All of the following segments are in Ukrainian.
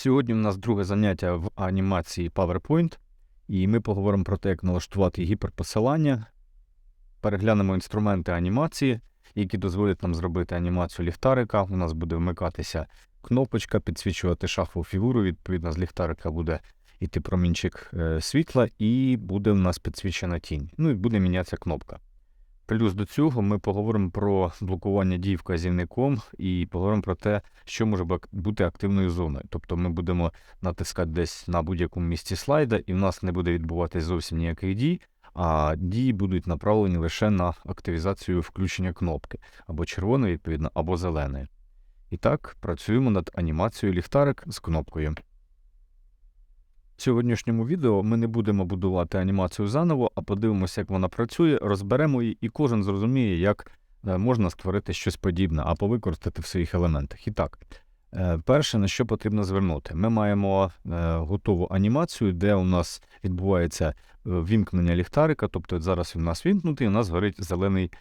Сьогодні у нас друге заняття в анімації PowerPoint, і ми поговоримо про те, як налаштувати гіперпосилання, переглянемо інструменти анімації, які дозволять нам зробити анімацію ліхтарика. У нас буде вмикатися кнопочка, підсвічувати шахову фігуру. Відповідно, з ліхтарика буде йти промінчик е, світла, і буде у нас підсвічена тінь. Ну і буде мінятися кнопка. Плюс до цього ми поговоримо про блокування дій вказівником і поговоримо про те, що може бути активною зоною. Тобто ми будемо натискати десь на будь-якому місці слайда, і в нас не буде відбуватись зовсім ніяких дій, а дії будуть направлені лише на активізацію включення кнопки або червоної, відповідно, або зеленої. І так, працюємо над анімацією ліхтарик з кнопкою. В сьогоднішньому відео ми не будемо будувати анімацію заново, а подивимося, як вона працює, розберемо її, і кожен зрозуміє, як е, можна створити щось подібне або використати в своїх елементах. І так, е, перше, на що потрібно звернути, ми маємо е, готову анімацію, де у нас відбувається вімкнення ліхтарика, тобто зараз він у нас вімкнутий, у нас горить зелений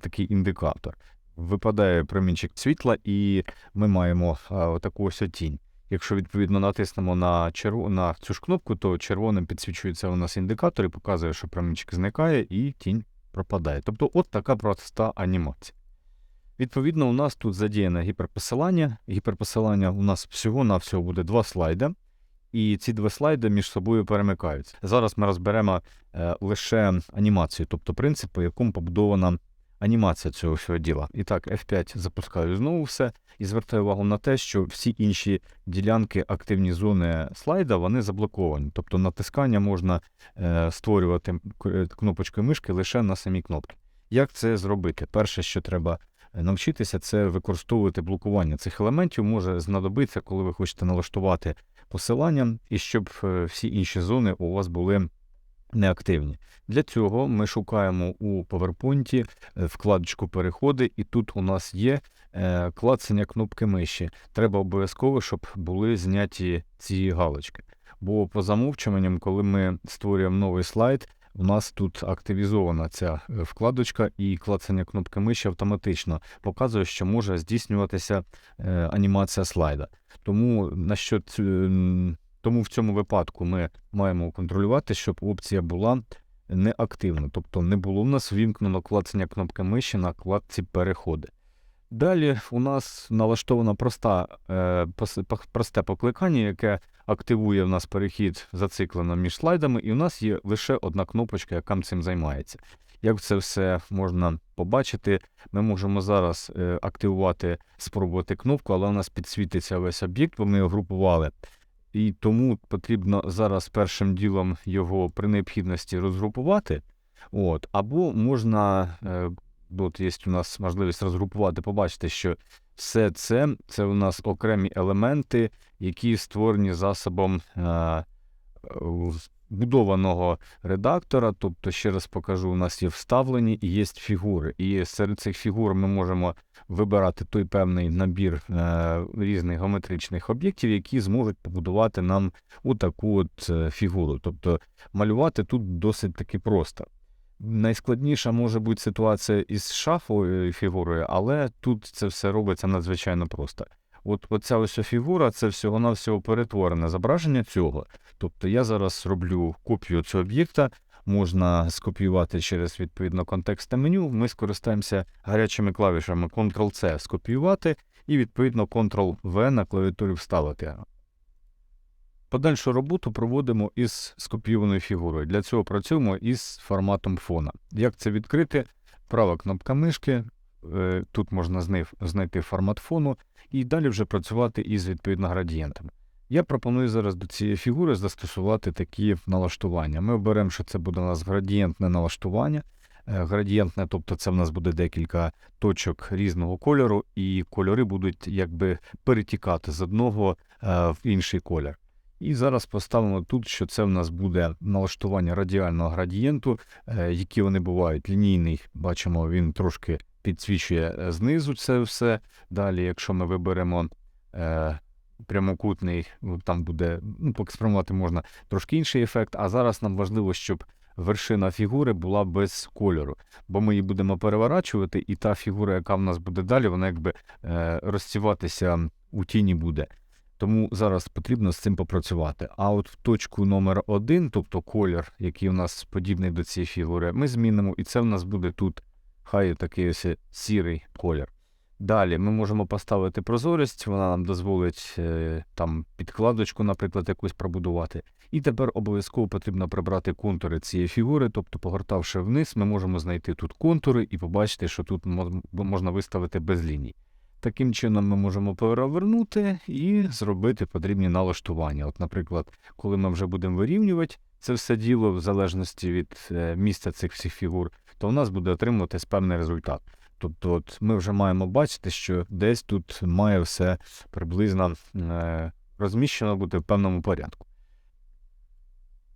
такий індикатор. Випадає промінчик світла, і ми маємо отаку ось тінь. Якщо відповідно натиснемо на черв... на цю ж кнопку, то червоним підсвічується у нас індикатор і показує, що промінчик зникає і тінь пропадає. Тобто, от така проста анімація. Відповідно, у нас тут задіяне гіперпосилання. Гіперпосилання у нас всього-навсього буде два слайди, і ці два слайди між собою перемикаються. Зараз ми розберемо е, лише анімацію, тобто принцип, по якому побудована анімація цього всього діла. І так, F5 запускаю знову все і звертаю увагу на те, що всі інші ділянки, активні зони слайда, вони заблоковані. Тобто натискання можна е, створювати кнопочкою мишки лише на самі кнопки. Як це зробити? Перше, що треба е, навчитися, це використовувати блокування цих елементів. Може знадобитися, коли ви хочете налаштувати посилання, і щоб е, всі інші зони у вас були неактивні. Для цього ми шукаємо у PowerPoint е, вкладочку переходи, і тут у нас є е, клацання кнопки миші. Треба обов'язково, щоб були зняті ці галочки. Бо по замовчуванням, коли ми створюємо новий слайд, у нас тут активізована ця е, вкладочка, і клацання кнопки миші автоматично показує, що може здійснюватися анімація слайда. Тому на що тому в цьому випадку ми маємо контролювати, щоб опція була неактивна, тобто не було в нас вімкнено клацання кнопки миші на кладці переходи. Далі у нас налаштована проста, е, просте покликання, яке активує в нас перехід зациклено між слайдами, і у нас є лише одна кнопочка, яка цим займається. Як це все можна побачити, ми можемо зараз е, активувати, спробувати кнопку, але у нас підсвітиться весь об'єкт, бо ми його групували. І тому потрібно зараз першим ділом його при необхідності розгрупувати. От, або можна, е, от є у нас можливість розгрупувати, побачити, що все це це у нас окремі елементи, які створені засобом е, будованого редактора. Тобто, ще раз покажу, у нас є вставлені і є фігури. І серед цих фігур ми можемо вибирати той певний набір е, різних геометричних об'єктів, які зможуть побудувати нам отаку от е, фігуру. Тобто малювати тут досить таки просто. Найскладніша може бути ситуація із шафовою фігурою, але тут це все робиться надзвичайно просто. От оця ось фігура це всього-навсього перетворене зображення цього. Тобто я зараз роблю копію цього об'єкта, можна скопіювати через відповідно контекстне меню. Ми скористаємося гарячими клавішами Ctrl-C скопіювати і відповідно Ctrl-V на клавіатурі вставити. Подальшу роботу проводимо із скопійованою фігурою. Для цього працюємо із форматом фона. Як це відкрити? Права кнопка мишки. Е, Тут можна знайти формат фону і далі вже працювати із відповідно градієнтами. Я пропоную зараз до цієї фігури застосувати такі налаштування. Ми оберемо, що це буде у нас градієнтне налаштування. Е, Градієнтне, тобто це в нас буде декілька точок різного кольору, і кольори будуть якби перетікати з одного е, в інший колір. І зараз поставимо тут, що це в нас буде налаштування радіального градієнту, які вони бувають. Лінійний, бачимо, він трошки підсвічує е, знизу це все. Далі, якщо ми виберемо е, прямокутний, ну, там буде ну, поекспериментувати можна трошки інший ефект. А зараз нам важливо, щоб вершина фігури була без кольору, бо ми її будемо переворачувати, і та фігура, яка в нас буде далі, вона якби е, розсіватися у тіні буде. Тому зараз потрібно з цим попрацювати. А от в точку номер один, тобто колір, який у нас подібний до цієї фігури, ми змінимо, і це в нас буде тут хай такий ось сірий колір. Далі ми можемо поставити прозорість, вона нам дозволить е, там підкладочку, наприклад, якусь пробудувати. І тепер обов'язково потрібно прибрати контури цієї фігури, тобто, погортавши вниз, ми можемо знайти тут контури і побачити, що тут можна виставити без ліній. Таким чином ми можемо перевернути і зробити потрібні налаштування. От, наприклад, коли ми вже будемо вирівнювати це все діло в залежності від е, місця цих всіх фігур, то у нас буде отримуватись певний результат. Тобто, от ми вже маємо бачити, що десь тут має все приблизно е, розміщено бути в певному порядку.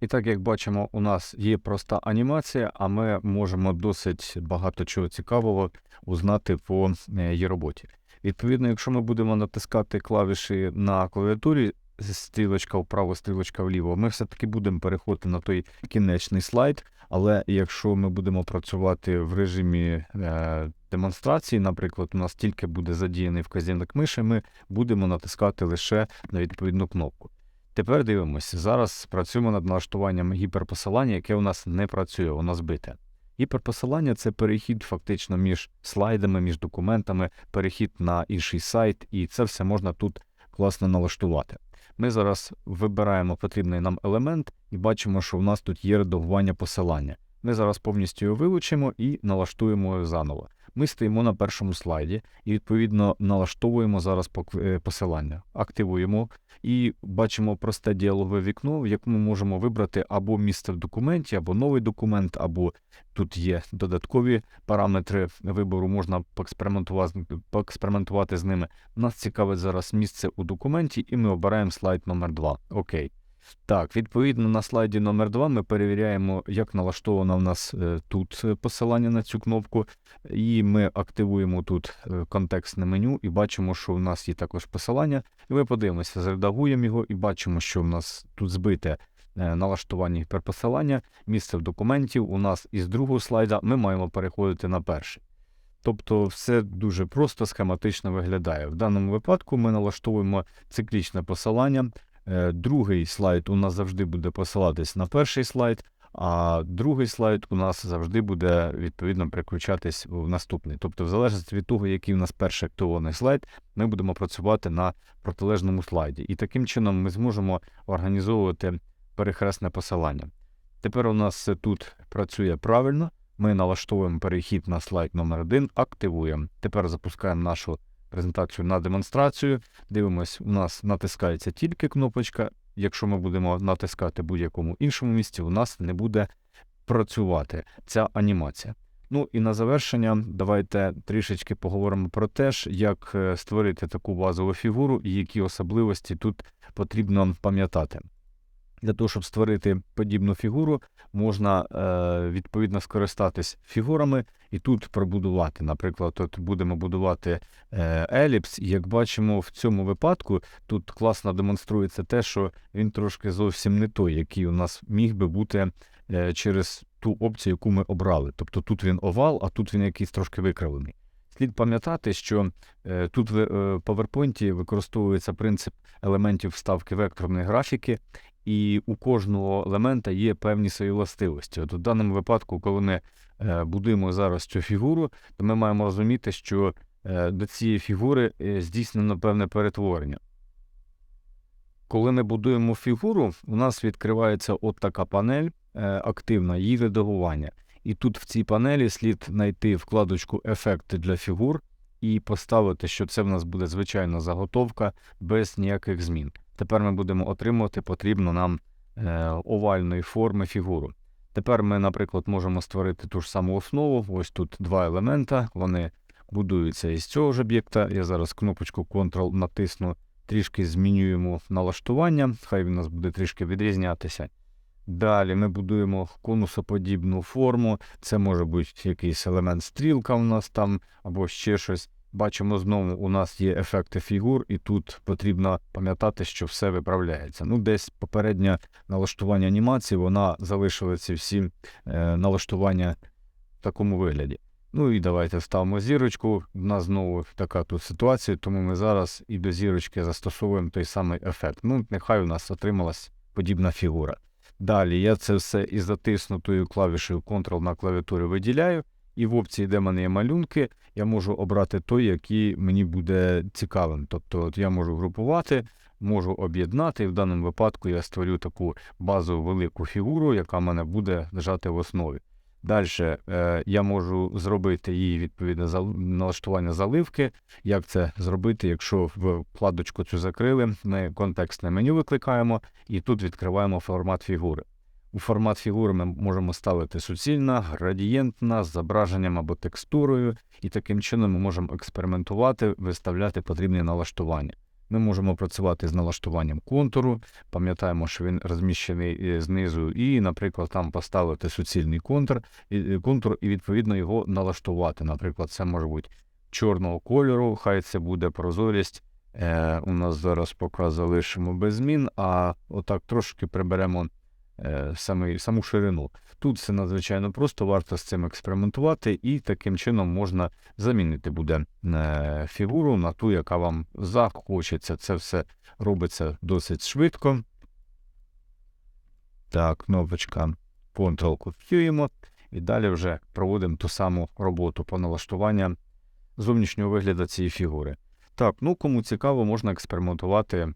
І так як бачимо, у нас є проста анімація, а ми можемо досить багато чого цікавого узнати по е, її роботі. Відповідно, якщо ми будемо натискати клавіші на клавіатурі, стрілочка вправо, стрілочка вліво, ми все-таки будемо переходити на той кінечний слайд. Але якщо ми будемо працювати в режимі е, демонстрації, наприклад, у нас тільки буде задіяний вказівник миші, ми будемо натискати лише на відповідну кнопку. Тепер дивимося. Зараз працюємо над налаштуванням гіперпосилання, яке у нас не працює, воно збите. Гіперпосилання це перехід фактично між слайдами, між документами, перехід на інший сайт, і це все можна тут класно налаштувати. Ми зараз вибираємо потрібний нам елемент і бачимо, що в нас тут є редагування посилання. Ми зараз повністю його вилучимо і налаштуємо його заново. Ми стоїмо на першому слайді і, відповідно, налаштовуємо зараз е, посилання, активуємо і бачимо просте діалогове вікно, в якому можемо вибрати або місце в документі, або новий документ, або тут є додаткові параметри вибору, можна поекспериментувати з ними. Нас цікавить зараз місце у документі, і ми обираємо слайд номер 2 Окей. Так, відповідно на слайді номер 2 ми перевіряємо, як налаштовано в нас е, тут е, посилання на цю кнопку, і ми активуємо тут е, контекстне меню і бачимо, що в нас є також посилання. Ми подивимося, зредагуємо його і бачимо, що в нас тут збите налаштування гіперпосилання, місце в документів. У нас із другого слайда ми маємо переходити на перший. Тобто все дуже просто схематично виглядає. В даному випадку ми налаштовуємо циклічне посилання. Е, Другий слайд у нас завжди буде посилатись на перший слайд, а другий слайд у нас завжди буде відповідно переключатись в наступний. Тобто, в залежності від того, який у нас перший активований слайд, ми будемо працювати на протилежному слайді. І таким чином ми зможемо організовувати перехресне посилання. Тепер у нас все тут працює правильно. Ми налаштовуємо перехід на слайд номер 1 активуємо. Тепер запускаємо нашу презентацію на демонстрацію. Дивимось, у нас натискається тільки кнопочка. Якщо ми будемо натискати будь-якому іншому місці, у нас не буде працювати ця анімація. Ну і на завершення, давайте трішечки поговоримо про те, як е, створити таку базову фігуру і які особливості тут потрібно пам'ятати. Для того, щоб створити подібну фігуру, можна е, відповідно скористатись фігурами і тут пробудувати. Наприклад, тут будемо будувати е, еліпс, як бачимо, в цьому випадку тут класно демонструється те, що він трошки зовсім не той, який у нас міг би бути е, через ту опцію, яку ми обрали. Тобто тут він овал, а тут він якийсь трошки викривлений. Слід пам'ятати, що е, тут в е, PowerPoint використовується принцип елементів вставки векторної графіки, і у кожного елемента є певні свої властивості. От у даному випадку, коли ми е, будуємо зараз цю фігуру, то ми маємо розуміти, що е, до цієї фігури е, здійснено певне перетворення. Коли ми будуємо фігуру, у нас відкривається от така панель активна, її редагування. І тут в цій панелі слід знайти вкладочку Ефекти для фігур і поставити, що це в нас буде звичайна заготовка без ніяких змін. Тепер ми будемо отримувати потрібну нам е, овальної форми фігуру. Тепер ми, наприклад, можемо створити ту ж саму основу. Ось тут два елемента, вони будуються із цього ж об'єкта. Я зараз кнопочку Ctrl натисну, трішки змінюємо налаштування, хай він у нас буде трішки відрізнятися. Далі ми будуємо конусоподібну форму. Це може бути якийсь елемент стрілка у нас там, або ще щось. Бачимо знову, у нас є ефекти фігур, і тут потрібно пам'ятати, що все виправляється. Ну, десь попереднє налаштування анімації, вона залишила ці всі е, налаштування в такому вигляді. Ну і давайте ставимо зірочку. У нас знову така тут ситуація, тому ми зараз і до зірочки застосовуємо той самий ефект. Ну, нехай у нас отрималась подібна фігура. Далі я це все із затиснутою клавішею Ctrl на клавіатурі виділяю. І в опції, де в мене є малюнки, я можу обрати той, який мені буде цікавим. Тобто от я можу групувати, можу об'єднати, і в даному випадку я створю таку базову велику фігуру, яка в мене буде лежати в основі. Далі е, я можу зробити її відповідне налаштування заливки. Як це зробити, якщо вкладочку цю закрили, ми контекстне меню викликаємо і тут відкриваємо формат фігури. У формат фігури ми можемо ставити суцільна, градієнтна, з зображенням або текстурою, і таким чином ми можемо експериментувати, виставляти потрібні налаштування. Ми можемо працювати з налаштуванням контуру, пам'ятаємо, що він розміщений е, знизу, і, наприклад, там поставити суцільний контур, е, контур і відповідно його налаштувати. Наприклад, це може бути чорного кольору, хай це буде прозорість. Е, у нас зараз поки залишимо без змін, а отак трошки приберемо саме, саму ширину. Тут все надзвичайно просто, варто з цим експериментувати, і таким чином можна замінити буде е, фігуру на ту, яка вам захочеться. Це все робиться досить швидко. Так, кнопочка Ctrl копіюємо і далі вже проводимо ту саму роботу по налаштуванню зовнішнього вигляду цієї фігури. Так, ну кому цікаво, можна експериментувати.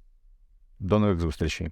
До нових зустрічей.